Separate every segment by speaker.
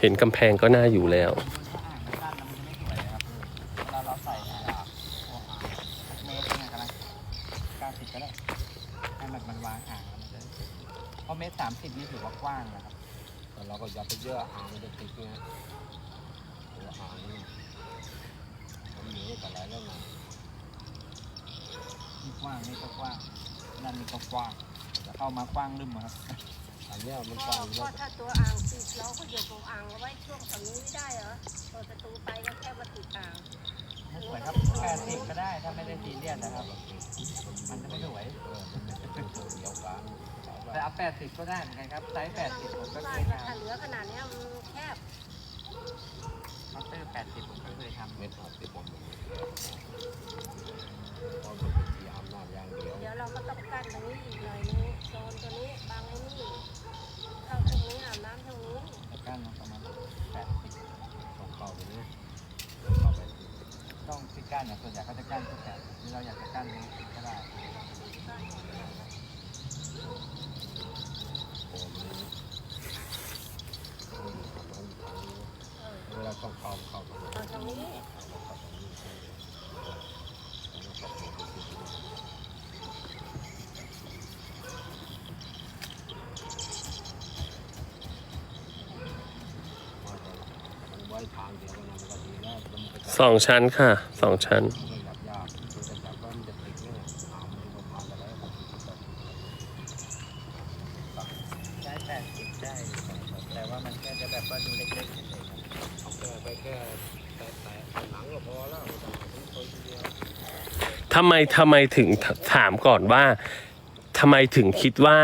Speaker 1: เห็นกำแพงก็น่าอยู่แล้ว
Speaker 2: เวลาเราใส่ในอ่างพวกอ่างเมตรเนี่ยกำลังเก้าสิบก็ได้ให้มันมันวางอ่างแล้วมันจะเพราะเมตรสามสิบนี่ถือว่ากว้างนะครับ
Speaker 3: แต่เราก็อย่าไปเยอะอ่างมันจะติดไงตัวอ่างนี่มันเหนียวกับอะไรแล้วไง
Speaker 2: นี่กว้างนี่ก็กว้างนั่นนี่ก็กว้างจะเข้ามากว้างลืมอะครับ
Speaker 3: อันเนี้ยมัน
Speaker 4: เพ
Speaker 3: กว้า
Speaker 4: ราะ
Speaker 3: ง
Speaker 4: เพ
Speaker 3: แล้ว
Speaker 4: ราะถ้าตัวอ่างติดเราก็อยู่ตรงอ่างเอาไว้ช่วงฝั่งนี้ไม่ได้เหรอเปิดประตูไปก็แค่มาติดอ่าง
Speaker 2: ไม่สวยครับแปดสิบก็ได้ถ้าไม่ได้ซีเรียสนะครับ มันจะไม่สวย
Speaker 3: เออมันจะเป็นตัวเดียวกัน
Speaker 2: แต่เอาแปดสิบก็ได้เหมือนกันครับไซส์แปดสิบผมก็
Speaker 4: บ้า
Speaker 2: เคนย
Speaker 4: ถ้า
Speaker 2: ท
Speaker 4: เหลือขนาดเนี้ยมันแคบำ
Speaker 2: มัตเตอร์แปดสิบผมก็เคยทำ
Speaker 3: เม็ดห้าสิบผมเพราะมันเป็นที่อำนาจอย่างเดียว
Speaker 4: เดี๋ยวเราก็ต้องกั้นตรงนี้อีกหน่อยนึงโซนตัวนี้บางไอ้นี่เข้าตรงนี้ อาบน้ำตรงนี้
Speaker 2: แล้วกันประมาณแปดสิบ
Speaker 3: ต้องเข้าไปนะเข้าไป
Speaker 2: ต้องที่กั้นเนี่ยส่วนใหญ่เขาจะกั้นที่แปดหรือเราอยากจะกั้นนี้ก็ได้
Speaker 3: เวลาต้องเข้าเข้าตรงนี้
Speaker 1: สองชั้นค่ะสองชั้น
Speaker 3: มันก็จับยาไมันติดก็
Speaker 2: ได้แปดสิบได้แต่ว่ามันแค่จะแบบว่าดูเล็กๆเฉยๆ
Speaker 3: แค่ไปแค่แต่แต่หนังก็พอแล้วไม่ต้องถึงคนเดียว
Speaker 1: ทำไมทำไมถึงถามก่อนว่าทำไมถึงคิดว่า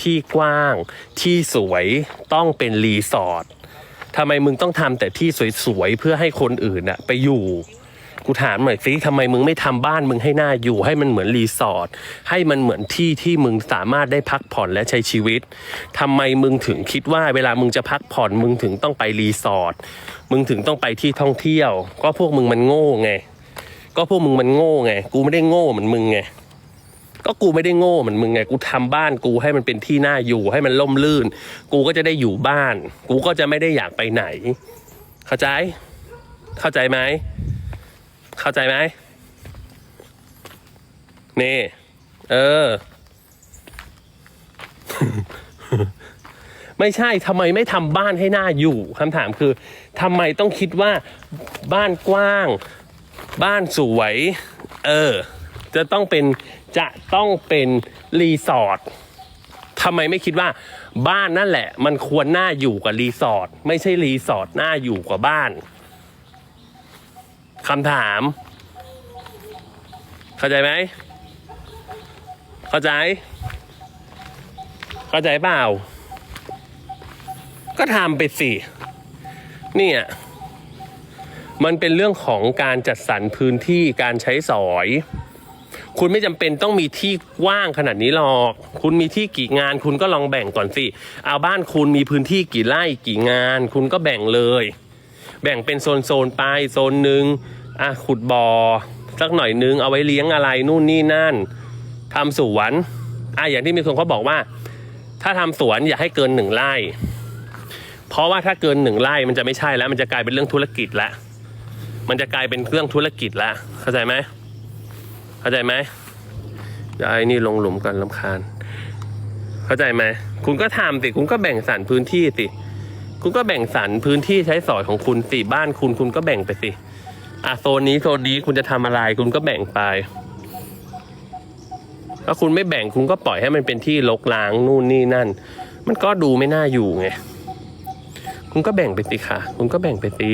Speaker 1: ที่กว้างที่สวยต้องเป็นรีสอร์ท ทำไมมึงต้องทำแต่ที่สวยๆเพื่อให้คนอื่นอะไปอยู่ กูถามหน่อยสิทำไมมึงไม่ทำบ้านมึงให้น่าอยู่ ให้มันเหมือนรีสอร์ทให้มันเหมือนที่ที่มึงสามารถได้พักผ่อนและใช้ชีวิตทำไมมึงถึงคิดว่าเวลามึงจะพักผ่อนมึงถึงต้องไปรีสอร์ทมึงถึงต้องไปที่ท่องเที่ยว ก็พวกมึงมันโง่ไง ก็พวกมึงมันโง่ไง กูไม่ได้โง่เหมือนมึงไง ก็กูไม่ได้โง่เหมือนมึงไงกูทำบ้านกูให้มันเป็นที่น่าอยู่ให้มันล่มลื่น กูก็จะได้อยู่บ้าน กูก็จะไม่ได้อยากไปไหน เข้าใจ เข้าใจไหมเข้าใจไหมนี่ เออ ไม่ใช่ทำไมไม่ทำบ้านให้น่าอยู่คำถามคือทำไมต้องคิดว่าบ้านกว้าง บ้านสวย เออ จะต้องเป็น จะต้องเป็นรีสอร์ททำไมไม่คิดว่าบ้านนั่นแหละ มันควรน่าอยู่กว่ารีสอร์ทไม่ใช่รีสอร์ทน่าอยู่กว่าบ้านคำถาม เข้าใจไหม เข้าใจ เข้าใจเปล่า ก็ทำไปสิ เนี่ย มันเป็นเรื่องของการจัดสรรพื้นที่การใช้สอย คุณไม่จำเป็นต้องมีที่กว้างขนาดนี้หรอก คุณมีที่กี่งาน คุณก็ลองแบ่งก่อนสิ เอาบ้านคุณมีพื้นที่กี่ไร่กี่งาน คุณก็แบ่งเลย แบ่งเป็นโซนโซนๆไปโซนหนึ่งอะขุดบอ่อสักหน่อยนึงเอาไว้เลี้ยงอะไรนู่นนี่นั่นทำสวนอะอย่างที่มีคนเขาบอกว่า ถ้าทำสวนอย่าให้เกินหนึ่งไร่ เพราะว่าถ้าเกินหนึ่งไร่มันจะไม่ใช่แล้ว มันจะกลายเป็นเรื่องธุรกิจละมันจะกลายเป็นเรื่องธุรกิจละเข้าใจไหม เข้าใจไหมอย่าไอ้นี่ลงหลุมกันลำคาญ เข้าใจไหมคุณก็ทำสิคุณก็แบ่งสรรพื้นที่สิคุณก็แบ่งสรรพื้นที่ใช้สอยของคุณสิบ้านคุณคุณก็แบ่งไปสิอะโซนนี้โซนนี้คุณจะทำอะไร คุณก็แบ่งไปถ้าคุณไม่แบ่งคุณก็ปล่อยให้มันเป็นที่รกร้างนู่นนี่นั่น มันก็ดูไม่น่าอยู่ไงคุณก็แบ่งไปสิค่ะ คุณก็แบ่งไปสิ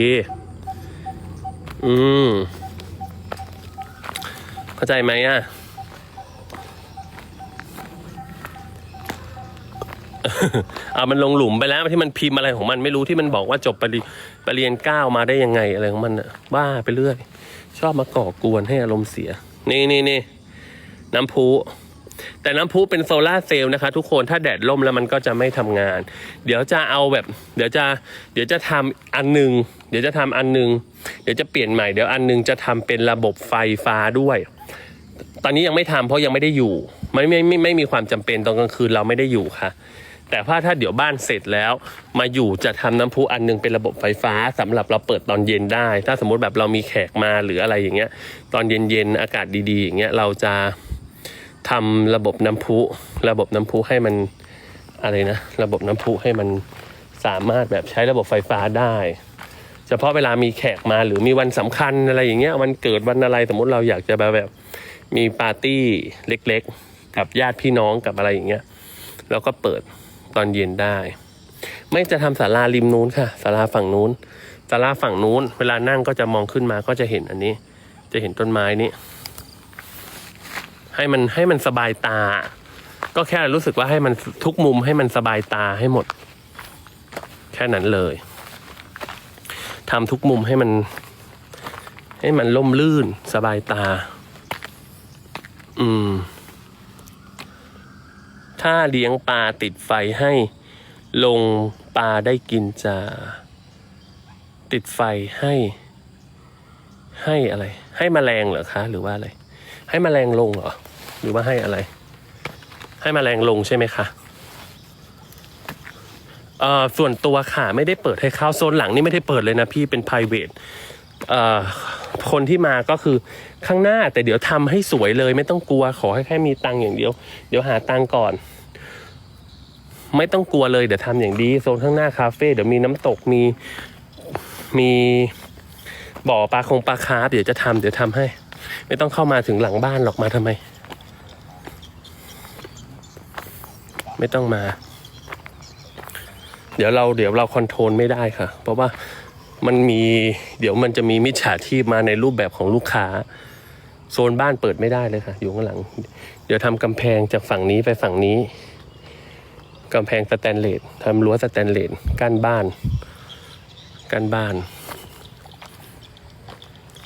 Speaker 1: อืม เข้าใจไหมอะเอามันลงหลุมไปแล้วที่มันพิมพ์อะไรของมันไม่รู้ที่มันบอกว่าจบปริปรริญญาเก้ามาได้ยังไงอะไรของมันอะบ้าไปเรื่อย ชอบมาก่อกวนให้อารมณ์เสีย นี่นี่นี่น้ำพุแต่น้ำพุเป็นโซลาเซลล์นะคะ ทุกคนถ้าแดดล่มแล้วมันก็จะไม่ทำงาน เดี๋ยวจะเอาแบบ เดี๋ยวจะเดี๋ยวจะทำอันหนึ่งเดี๋ยวจะทำอันหนึ่งเดี๋ยวจะเปลี่ยนใหม่เดี๋ยวอันหนึงจะทำเป็นระบบไฟฟ้าด้วย ตอนนี้ยังไม่ทำเพราะยังไม่ได้อยู่ไม่ไม่ไม่ไม่มีความจำเป็นตอนกลางคืนเราไม่ได้อยู่ค่ะ แต่ว่าถ้าเดี๋ยวบ้านเสร็จแล้ว มาอยู่จะทำน้ำพุอันหนึงเป็นระบบไฟฟ้าสำหรับเราเปิดตอนเย็นได้ ถ้าสมมติแบบเรามีแขกมาหรืออะไรอย่างเงี้ย ตอนเย็นๆอากาศดีๆ อย่างเงี้ยเราจะทำระบบน้ำพุระบบน้ำพุให้มันอะไรนะ ระบบน้ำพุให้มันสามารถแบบใช้ระบบไฟฟ้าได้เฉพาะเวลามีแขกมาหรือมีวันสำคัญอะไรอย่างเงี้ยวันเกิดวันอะไรสมมติเราอยากจะแบบแบบ มีปาร์ตี้เล็กๆ กับญาติพี่น้องกับอะไรอย่างเงี้ยเราก็เปิดตอนเย็นได้ ไม่จะทำศาลาริมนู้นค่ะศาลาฝั่งนู้นศาลาฝั่งนู้น เวลานั่งก็จะมองขึ้นมาก็จะเห็นอันนี้ จะเห็นต้นไม้นี้ให้มันให้มันสบายตา ก็แค่รู้สึกว่าให้มันทุกมุมให้มันสบายตาให้หมด แค่นั้นเลยทำทุกมุมให้มัน ให้มันล่มลื่นสบายตา อืม ถ้าเลี้ยงปลาติดไฟให้ ลงปลาได้กินจะติดไฟให้ ให้อะไร ให้แมลงเหรอคะ หรือว่าอะไร ให้แมลงลงเหรอ หรือว่าให้อะไร ให้แมลงลงใช่ไหมคะเอ่อส่วนตัวค่ะไม่ได้เปิดให้เข้าโซนหลังนี่ไม่ได้เปิดเลยนะพี่เป็น p r i v a t เอ่อ คนที่มาก็คือข้างหน้าแต่เดี๋ยวทำให้สวยเลยไม่ต้องกลัวขอให้แค่มีตังค์อย่างเดียว เดี๋ยวหาตังค์ก่อน ไม่ต้องกลัวเลยเดี๋ยวทำอย่างดีโซนข้างหน้าคาเฟ่เดี๋ยวมีน้ำตกมีมีบ่อปลาคงปลาคาร์ฟเดี๋ยวจะทำเดี๋ยวทำให้ ไม่ต้องเข้ามาถึงหลังบ้านหรอกมาทำไม ไม่ต้องมา เดี๋ยวเราเดี๋ยวเราคอนโทรลไม่ได้ค่ะ เพราะว่า มันมีเดี๋ยวมันจะมีมิจฉาชีพมาในรูปแบบของลูกค้า โซนบ้านเปิดไม่ได้เลยค่ะ อยู่ข้างหลัง เดี๋ยวทำกำแพงจากฝั่งนี้ไปฝั่งนี้กำแพงสแตนเลสทำรั้วสแตนเลสกั้นบ้านกั้นบ้าน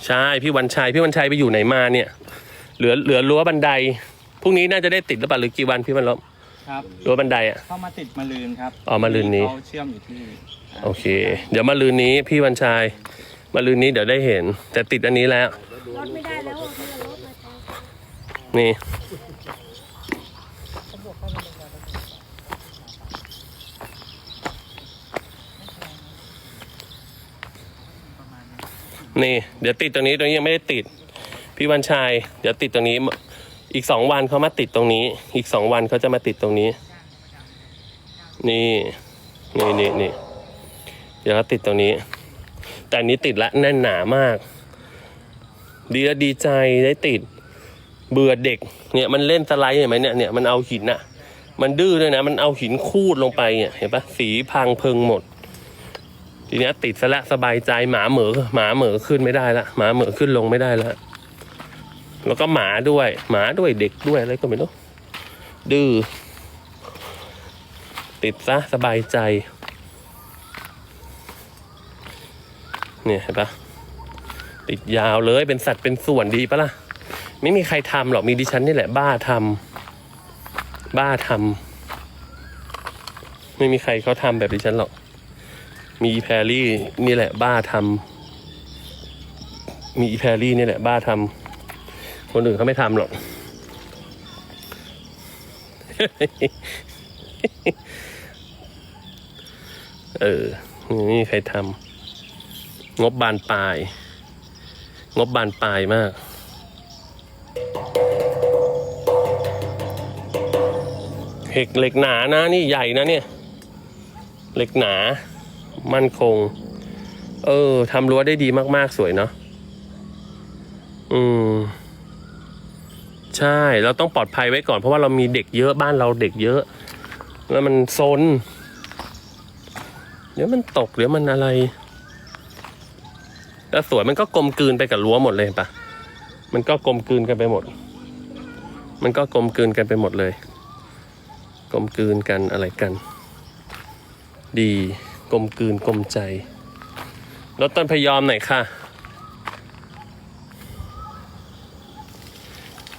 Speaker 1: ใช่พี่วันชัยพี่วันชัยไปอยู่ไหนมาเนี่ย เหลือเหลือรั้วบันไดพรุ่งนี้น่าจะได้ติดหรือเปล่าหรือกี่วันพี่วันลบ
Speaker 2: ครับ
Speaker 1: รั้วบันไดอะ
Speaker 2: เข้ามาติดมาลืนครับ
Speaker 1: อ๋อมะรืนนี้
Speaker 2: เขาเชื่อมอยู่ที่
Speaker 1: โอเค เดี๋ยวมาลืนนี้พี่วันชัยมาลืนนี้เดี๋ยวได้เห็น แต่ติดอันนี้แล้ว
Speaker 4: รถไม่ได้แล้วนี่
Speaker 1: นี่ เดี๋ยวติดตรงนี้ตรงนี้ยังไม่ได้ติด พี่วันชัยเดี๋ยวติดตรงนี้ อีกสองวันเขามาติดตรงนี้ อีกสองวันเขาจะมาติดตรงนี้ นี่ นี่นี่นี่ เดี๋ยวเขาติดตรงนี้ แต่อันนี้ติดละแน่นหนามาก ดีแล้วดีใจได้ติด เบื่อเด็ก เนี่ยมันเล่นสไลด์เห็นไหมเนี่ยเนี่ยมันเอาหินอะมันดื้อด้วยนะ มันเอาหินคูดลงไปเนี่ยเห็นปะสีพังเพิงหมด ทีเนี้ยติดซะละสบายใจหมาเหมือหมาเหมือขึ้นไม่ได้ละหมาเหมือขึ้นลงไม่ได้ละแล้วก็หมาด้วย หมาด้วยเด็กด้วยอะไรก็ไม่รู้ดื้อติดซะสบายใจ เนี่ยเห็นปะติดยาวเลยเป็นสัตว์เป็นส่วนดีปะล่ะ ไม่มีใครทำหรอกมีดิฉันนี่แหละบ้าทำบ้าทำไม่มีใครเขาทำแบบดิฉันหรอก มีอีแพรรี่นี่แหละบ้าทำมีอีแพรรี่นี่แหละบ้าทำคนอื่นเขาไม่ทำหรอกเออไม่มีใครทำ งบบานปลาย งบบานปลายมาก เหล็กเหล็กหนานะนี่ใหญ่นะเนี่ย เหล็กหนา มั่นคง เออทำรั้วได้ดีมาก ๆ สวยเนาะอืมใช่ เราต้องปลอดภัยไว้ก่อนเพราะว่าเรามีเด็กเยอะบ้านเราเด็กเยอะ แล้วมันซนเดี๋ยวมันตกเดี๋ยวมันอะไร แล้วสวยมันก็กลมกลืนไปกับรั้วหมดเลยปะมันก็กลมกลืนกันไปหมด มันก็กลมกลืนกันไปหมดเลย กลมกลืนกันอะไรกัน ดีกลมกลืนกลมใจลดต้นพยอมหน่อยค่ะ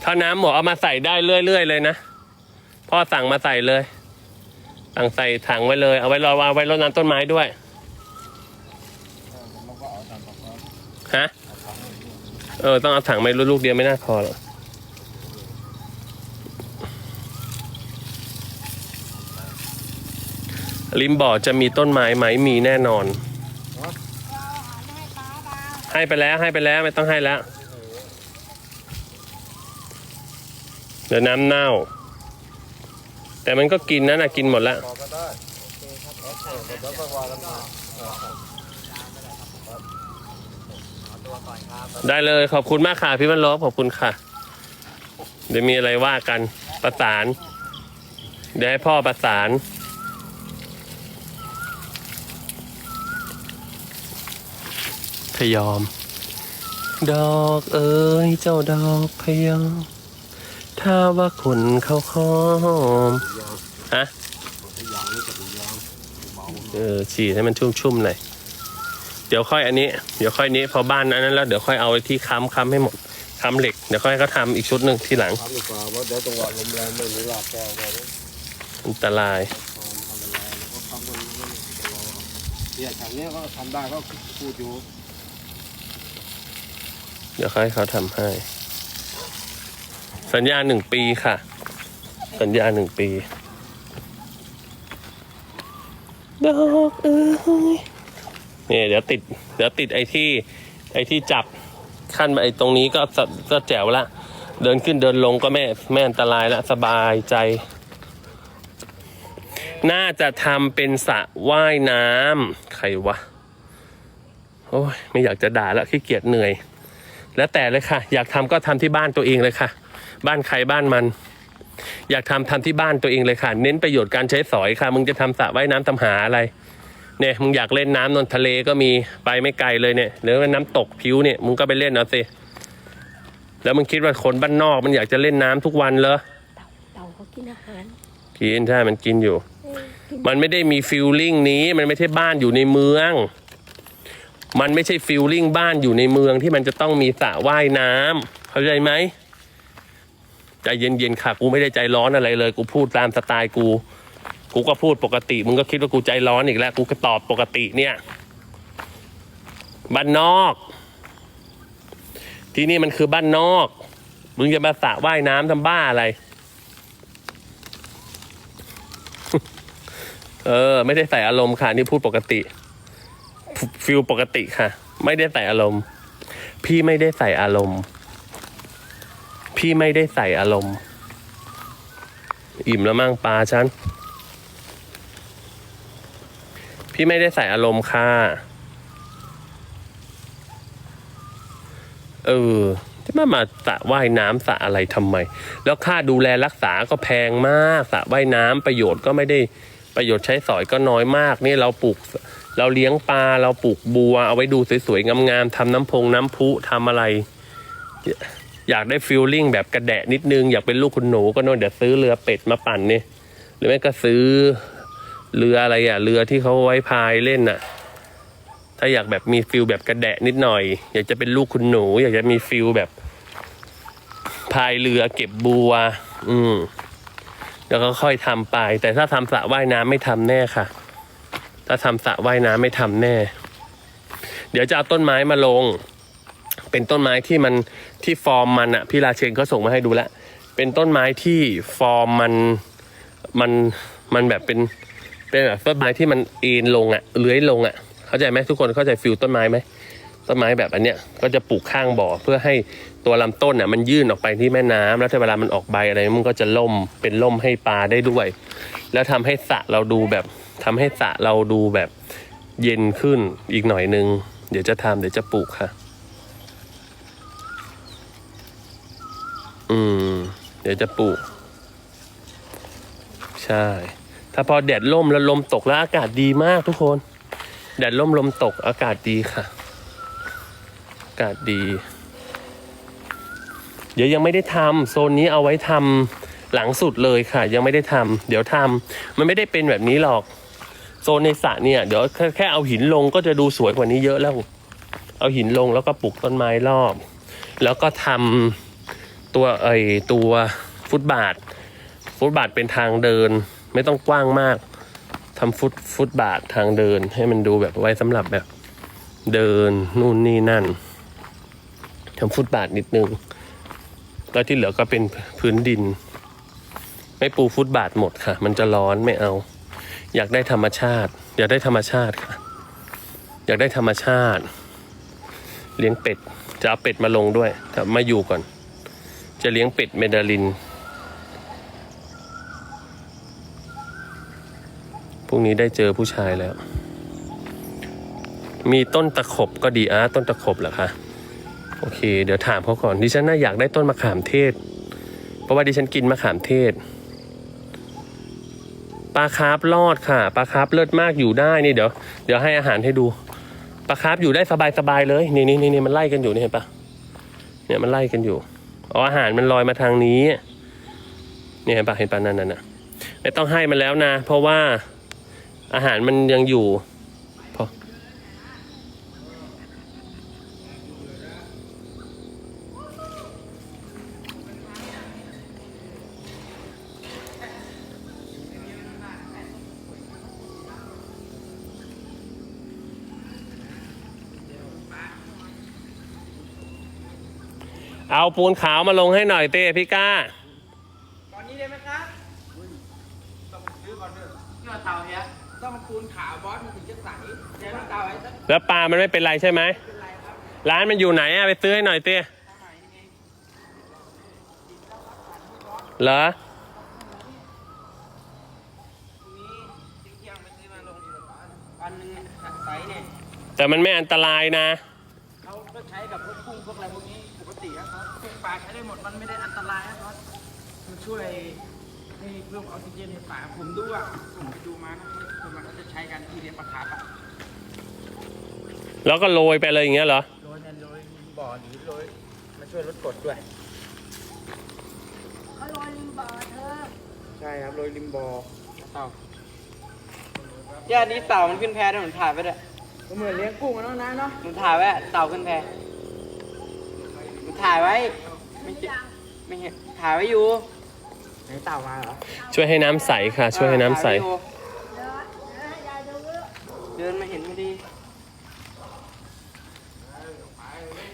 Speaker 1: ถ้าน้ำหมดเอามาใส่ได้เรื่อยๆเลยนะพ่อสั่งมาใส่เลยสั่งใส่ถังไว้เลย เอาไว้รอเอาไว้รดน้ำต้นไม้ด้วย ฮะ เออ ต้องเอาถังไปลูกเดียวไม่น่าพอหรอกริมบ่อจะมีต้นไม้ไหมมีแน่นอน
Speaker 4: ให้ปลาเปล่า
Speaker 1: ให้ไปแล้วให้ไปแล้วไม่ต้องให้แล้ว เดี๋ยวน้ำเน่า แต่มันก็กินนะนะกินหมดแล้ว
Speaker 2: ตัวก่อนครับ
Speaker 1: ได้เลยขอบคุณมากค่ะพี่วันลบขอบคุณค่ะ เดี๋ยวมีอะไรว่ากันประสาน เดี๋ยวให้พ่อประสาน พยอม ดอกเอ๋ยเจ้าดอกพยอม ถ้าว่าคุณเขาคอมฮะ
Speaker 3: ยางนี่กับยางเบา
Speaker 1: เออฉีดให้มันชุ่มๆหน่อย เดี๋ยวค่อยอันนี้ เดี๋ยวค่อยนี้พอบ้านนั้นแล้วเดี๋ยวค่อยเอาไอ้ที่ค้ำค้ำให้หมดค้ำเหล็กเดี๋ยวค่อยเขาทำอีกชุดหนึ่งทีหลัง
Speaker 3: ทำดีกว่าว่าเดี๋ยวจังหวะลมแรงไม่มีหลากแก้วเลย
Speaker 1: อันตราย
Speaker 3: เนี่ยฉันเนี้ก็ทำได้ก็พูดอยู่
Speaker 1: เดี๋ยวค่อยเขาทำให้ สัญญาหนึ่งปีค่ะ สัญญาหนึ่งปีดอกเอ้ย นี่เดี๋ยวติดเดี๋ยวติดไอ้ที่ไอ้ที่จับขั้นไอ้ตรงนี้ก็สก็แจ๋วละ เดินขึ้นเดินลงก็ไม่ไม่อันตรายละสบายใจ น่าจะทำเป็นสระว่ายน้ำใครวะโอ้ยไม่อยากจะด่าละขี้เกียจเหนื่อย แล้วแต่เลยค่ะ อยากทำก็ทำที่บ้านตัวเองเลยค่ะ บ้านใครบ้านมัน อยากทำทำที่บ้านตัวเองเลยค่ะ เน้นประโยชน์การใช้สอยค่ะ มึงจะทำสระว่ายน้ำทำหาอะไร เนี่ยมึงอยากเล่นน้ำนนทะเลก็มีไปไม่ไกลเลยเนี่ยหรือว่าน้ำตกผิวเนี่ยมึงก็ไปเล่นเอาสิแล้วมึงคิดว่าคนบ้านนอกมันอยากจะเล่นน้ำทุกวันเหรอ
Speaker 4: เต่าเขากินอาหาร
Speaker 1: กินใช่มันกินอยู่
Speaker 4: เออกิน
Speaker 1: มันไม่ได้มีฟิลลิ่งนี้มันไม่ใช่บ้านอยู่ในเมือง มันไม่ใช่ฟิลลิ่งบ้านอยู่ในเมืองที่มันจะต้องมีสระว่ายน้ำเข้าใจไหมใจเย็นๆค่ะกูไม่ได้ใจร้อนอะไรเลย กูพูดตามสไตล์กู กูก็พูดปกติ มึงก็คิดว่ากูใจร้อนอีกแล้ว กูก็ตอบปกติเนี่ยบ้านนอก ที่นี่มันคือบ้านนอก มึงจะมาสระว่ายน้ำทำบ้าอะไร เออ ไม่ได้ใส่อารมณ์ค่ะ นี่พูดปกติฟฟิลปกติค่ะ ไม่ได้ใส่อารมณ์ พี่ไม่ได้ใส่อารมณ์ พี่ไม่ได้ใส่อารมณ์ อิ่มแล้วมั่งปลาฉัน พี่ไม่ได้ใส่อารมณ์ค่ะ เออที่มามาสระว่ายน้ำสระอะไรทำไม แล้วค่าดูแลรักษาก็แพงมากสระว่ายน้ำประโยชน์ก็ไม่ได้ประโยชน์ใช้สอยก็น้อยมาก นี่เราปลูกเราเลี้ยงปลาเราปลูกบัว เอาไว้ดูสวยๆงามๆทำน้ำพงน้ำพุทำอะไร อยากได้ฟิลลิ่งแบบกระแดะนิดนึง อยากเป็นลูกคุณหนูก็โน่นเดี๋ยวซื้อเรือเป็ดมาปั่นนี่หรือไม่ก็ซื้อ เรืออะไรอะ เรือที่เขาไว้พายเล่นน่ะ ถ้าอยากแบบมีฟิลแบบกระแดะนิดหน่อย อยากจะเป็นลูกคุณหนู อยากจะมีฟิลแบบพายเรือเก็บบัว อืมแล้วก็ค่อยทำไป แต่ถ้าทำสระว่ายน้ำไม่ทำแน่ค่ะ ถ้าทำสระว่ายน้ำไม่ทำแน่ เดี๋ยวจะเอาต้นไม้มาลง เป็นต้นไม้ที่มันที่ฟอร์มมันอะพี่ราเชนเขาส่งมาให้ดูแล้วเป็นต้นไม้ที่ฟอร์มมันมันมันแบบเป็น เป็นแบบต้นไม้ที่มันเอ็นลงอะเลื้อยลงอะเข้าใจไหมทุกคนเข้าใจฟิลต้นไม้ไหมต้นไม้แบบอันเนี้ยก็จะปลูกข้างบ่อเพื่อให้ตัวลำต้นอะมันยื่นออกไปที่แม่น้ำแล้วถ้าเวลามันออกใบอะไรมันก็จะล่มเป็นล่มให้ปลาได้ด้วย แล้วทำให้สระเราดูแบบทำให้สระเราดูแบบเย็นขึ้นอีกหน่อยนึง เดี๋ยวจะทำเดี๋ยวจะปลูกค่ะ อืม เดี๋ยวจะปลูก ใช่ ถ้าพอแดดล่มแล้วลมตกแล้วอากาศดีมากทุกคน แดดล่มลมตกอากาศดีค่ะ อากาศดี เดี๋ยวยังไม่ได้ทำโซนนี้เอาไว้ทำหลังสุดเลยค่ะ ยังไม่ได้ทำเดี๋ยวทำมันไม่ได้เป็นแบบนี้หรอก โซนในสระเนี่ย เดี๋ยวแค่เอาหินลงก็จะดูสวยกว่านี้เยอะแล้ว เอาหินลงแล้วก็ปลูกต้นไม้รอบ แล้วก็ทำตัวไอตัวฟุตบาท ฟุตบาทเป็นทางเดิน ไม่ต้องกว้างมากทำฟุตฟุตบาททางเดิน ให้มันดูแบบไว้สำหรับแบบเดินนู่นนี่นั่นทำฟุตบาทนิดนึงแล้วที่เหลือก็เป็นพื้นดิน ไม่ปูฟุตบาทหมดค่ะ มันจะร้อนไม่เอา อยากได้ธรรมชาติ อยากได้ธรรมชาติค่ะ อยากได้ธรรมชาติ เลี้ยงเป็ด จะเอาเป็ดมาลงด้วยแต่มาอยู่ก่อน จะเลี้ยงเป็ดเมดาลิน พรุ่งนี้ได้เจอผู้ชายแล้ว มีต้นตะขบก็ดีอะต้นตะขบเหรอคะโอเค เดี๋ยวถามเขาก่อนดิฉันน่าอยากได้ต้นมะขามเทศ เพราะว่าดิฉันกินมะขามเทศปลาคาร์ฟรอดค่ะปลาคาร์ฟเลิศมากอยู่ได้นี่เดี๋ยวเดี๋ยวให้อาหารให้ดูปลาคาร์ฟอยู่ได้สบายๆเลยนี่นี่นี่นี่มันไล่กันอยู่นี่เห็นปะเนี่ยมันไล่กันอยู่อ๋ออาหารมันลอยมาทางนี้นี่เห็นปะเห็นปะนั่นนั่นน่ะไม่ต้องให้มันแล้วนะ เพราะว่า อาหารมันยังอยู่พอเอาปูนขาวมาลงให้หน่อยเต้พี่ก้า
Speaker 2: ตอนนี้ได้ไหมครับต้องซื้อก่อนเถอะเนื้อเตาเนี่ย ต้องปูนขาวบอสมันถึงจะใสเดี๋ยวเต่าไอ้สัก
Speaker 1: แล้วปลามันไม่เป็นไรใช่ไหม
Speaker 2: เป็นไรครับ
Speaker 1: ร้านมันอยู่ไหนอะไปซื้อให้หน่อยเต้
Speaker 2: ทำไมนี่ไง
Speaker 1: เหรอ
Speaker 2: พรุ่งนี้เที่ยงๆไปซื้อมาลงดีกว่าวันหนึ่งใสเนี่ย
Speaker 1: แต่มันไม่อันตรายนะ
Speaker 2: เขาก็ใช้กับพวกกุ้งพวกอะไรพวกนี้ปกติครับกุ้งปลาใช้ได้หมดมันไม่ได้อันตรายครับมันช่วยให้เพิ่มออกซิเจนในปากผมดูอะผมไปดูมานะ คนมันก็จะใช้กันที่เลี้ยงปลาคาร์ฟอะ
Speaker 1: แล้วก็โรยไปเลยอย่างเงี้ยเหรอ
Speaker 2: โรยเนี่ยโรยบ่อหรือโรยมาช่วยลดกรดด้วย
Speaker 4: เขาลอยริมบ่อเธอ
Speaker 2: ใช่ครับโรยริมบ่อเต่าย่านี้เต่ามันขึ้นแพด้วยผมถ่ายไว้ด้วยก็เหมือนเลี้ยงกุ้งกันนะเนาะผมถ่ายไว้อะเต่าขึ้นแพผมถ่ายไว้ ไม่เจไม่เห็นถ่ายไว้อยู่ไหนเต่ามาเหรอ
Speaker 1: ช่วยให้น้ำใสค่ะ ช่วยให้น้ำใส
Speaker 2: ถ่ายไว้อยู่
Speaker 4: เดินเดินให้ยายดูเยอะ
Speaker 2: เดินมาเห็นพอดี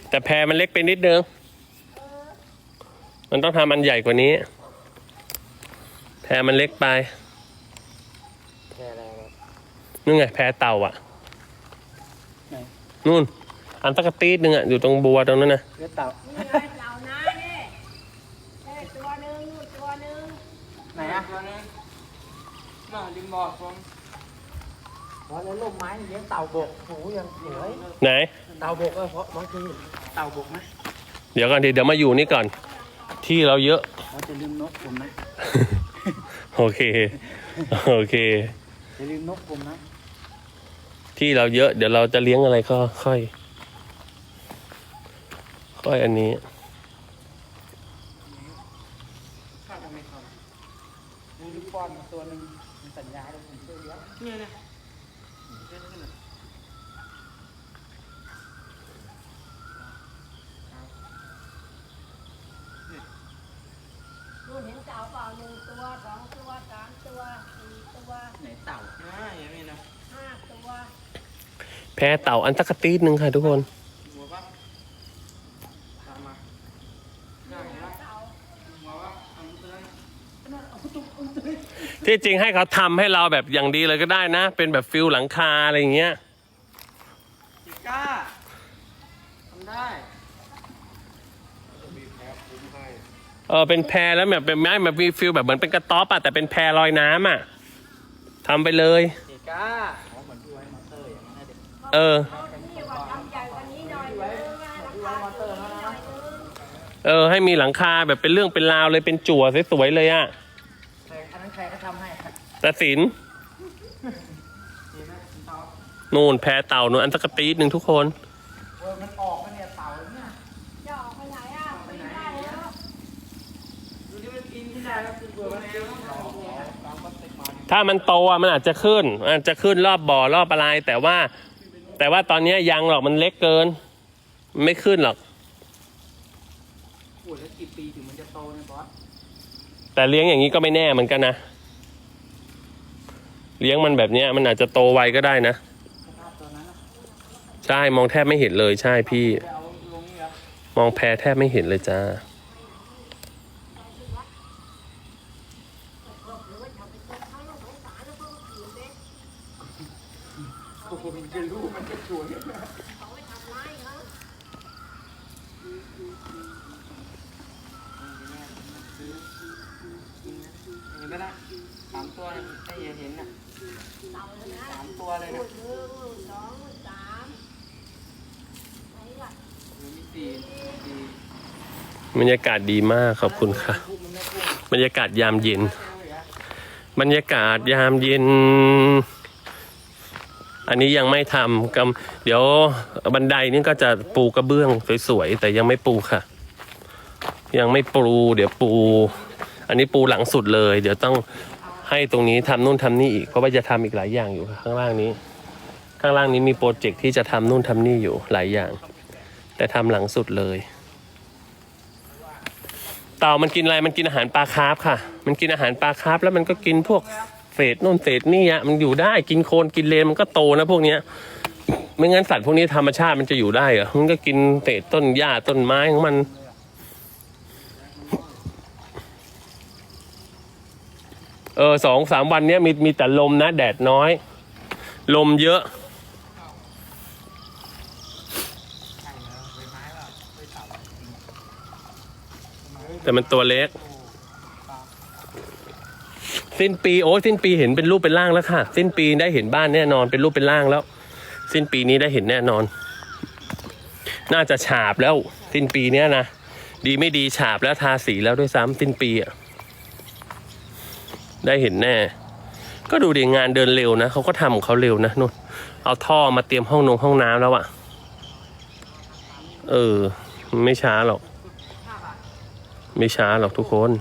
Speaker 1: แต่แพรมันเล็กไปนิดนึง มันต้องทำอันใหญ่กว่านี้ แพรมันเล็กไป
Speaker 2: แพอะไรครับ
Speaker 1: นู่นไงแพรเต่าอะ
Speaker 2: ไหน
Speaker 1: นู่น อันตะกะตีดนึงอะ อยู่ตรงบัวตรงนั้นนะ
Speaker 2: เลือดเต่า
Speaker 4: นี่ไงเหล่านานี่นี่ตัวหนึ่งนู่นตัวหนึ่ง
Speaker 2: ไหนอะตัวนึงน่าริมบ่อผม อ๋อแล้วร่มไม้เลี้ยงเต่าบกโหยังสวย
Speaker 1: ไหน
Speaker 2: เต่าบกเออเพราะบางทีเต่าบกไหม
Speaker 1: เดี๋ยวก่อนดิเดี๋ยวมาอยู่นี่ก่อน ที่เราเยอะ
Speaker 2: เราจะลืมนกผมนะ
Speaker 1: โอเค โอเค
Speaker 2: อย่าลืมนกผมนะ
Speaker 1: ที่เราเยอะ เดี๋ยวเราจะเลี้ยงอะไรก็ค่อย ค่อยอันนี้
Speaker 2: ข้าวทำไมครับมีลูกบอลมาตัวหนึ่งมีสัญญาเลยผมช่วยเลี้ยงเนี่ยเนี่ยเล่นขึ้นเลย
Speaker 4: นู่น เห็นเต่าเปล่าหนึ่งตัวสองตัวสามตัวสี่ตัว
Speaker 2: ไหนเต่าอ่าอย่างนี้นะ
Speaker 4: ห้าตัว
Speaker 1: แพรเต่าอันตะกะตีดนึงค่ะทุกคน
Speaker 2: หัวปะตามมาได้นะ
Speaker 4: เต่า
Speaker 2: หัวปะทำเตือน
Speaker 1: ที่จริงให้เขาทำให้เราแบบอย่างดีเลยก็ได้นะ เป็นแบบฟิลหลังคาอะไรอย่างเงี้ย
Speaker 2: จิก้าทำได้
Speaker 1: เออเป็นแพรแล้วแบบเป็นไม้แบบมีฟิลแบบเหมือนเป็นกระต๊อบอะแต่เป็นแพรลอยน้ำอะทำไปเลย
Speaker 2: จิก้าอ๋อเหมือนพี่ไว้มอเตอร์อย่างนั้นนะเด็ก
Speaker 1: เออ
Speaker 4: นี่ว่าทำใหญ่กว่านี้หน่อยนึงนะราคาถูกกว่านี้หน่อยนึง
Speaker 1: เออ ให้มีหลังคาแบบเป็นเรื่องเป็นราวเลยเป็นจั่วสวยๆเลยอะ
Speaker 2: ใครอันนั้นใครก็ทำให้ครับ
Speaker 1: แต่สิน
Speaker 2: เห็นไหมเต่า
Speaker 1: นู่นแพรเต่านู่นอันตะกะตีดหนึ่งทุกคน ถ้ามันโตอะมันอาจจะขึ้นอาจจะขึ้นรอบบ่อรอบอะไร แต่ว่า แต่ว่าตอนเนี้ยยังหรอกมันเล็กเกิน ไม่ขึ้นหรอก
Speaker 2: ปวดแล้วกี่ปีถึงมันจะโตเนี่ยบอส
Speaker 1: แต่เลี้ยงอย่างนี้ก็ไม่แน่เหมือนกันนะเลี้ยงมันแบบเนี้ยมันอาจจะโตไวก็ได้นะ
Speaker 2: สภาพตัวนั้นนะ
Speaker 1: ใช่มองแทบไม่เห็นเลยใช่พี่
Speaker 2: ไปเอาลงนี่เหรอ
Speaker 1: มองแพรแทบไม่เห็นเลยจ้า
Speaker 4: หรือว่าจะไปตกเขาแล้วสงสารแล้วเพิ่งขืนเด็ก
Speaker 2: ผมจะรู้มันจะสวย
Speaker 4: เขาไปทำไร่เขา
Speaker 2: เห็นไหมล่ะสามตัวเนี่ยให้เห็นน่ะสามตัวเลยนะ
Speaker 4: หนึ่งสองสามไหนล่ะ
Speaker 2: มีสี่สี่
Speaker 1: บรรยากาศดีมากขอบคุณค่ะ
Speaker 2: พุ่มมันไม่พุ่ม
Speaker 1: บรรยากาศยามเย็น บรรยากาศยามเย็น อันนี้ยังไม่ทำกำเดี๋ยวบันไดนี่ก็จะปูกระเบื้องสวยๆแต่ยังไม่ปูค่ะ ยังไม่ปูเดี๋ยวปู อันนี้ปูหลังสุดเลย เดี๋ยวต้องให้ตรงนี้ทำนู่นทำนี่อีกเพราะว่าจะทำอีกหลายอย่างอยู่ข้างล่างนี้ ข้างล่างนี้มีโปรเจกต์ที่จะทำนู่นทำนี่อยู่หลายอย่าง แต่ทำหลังสุดเลยเต่ามันกินอะไร มันกินอาหารปลาคาร์ฟค่ะ มันกินอาหารปลาคาร์ฟแล้วมันก็กินพวก เศษนู่นเศษนี่อะมันอยู่ได้กินโคลนกินเลนมันก็โตนะพวกเนี้ยไม่งั้นสัตว์พวกนี้ธรรมชาติมันจะอยู่ได้เหรอมันก็กินเศษต้นหญ้าต้นไม้ของมันเออสองสามวันเนี้ยมีมีแต่ลมนะ แดดน้อย ลมเยอะ
Speaker 2: แต่
Speaker 1: มันตัวเล็ก สิ้นปีโอ้สิ้นปีเห็นเป็นรูปเป็นร่างแล้วค่ะ สิ้นปีได้เห็นบ้านแน่นอนเป็นรูปเป็นร่างแล้ว สิ้นปีนี้ได้เห็นแน่นอน น่าจะฉาบแล้ว สิ้นปีเนี้ยนะดีไม่ดีฉาบแล้วทาสีแล้วด้วยซ้ำสิ้นปีอะได้เห็นแน่ ก็ดูดีงานเดินเร็วนะเขาก็ทำของเขาเร็วนะนู่นเอาท่อมาเตรียมห้องนงห้องน้ำแล้วอะเออ ไม่ช้าหรอก ไม่ช้าหรอกทุกคน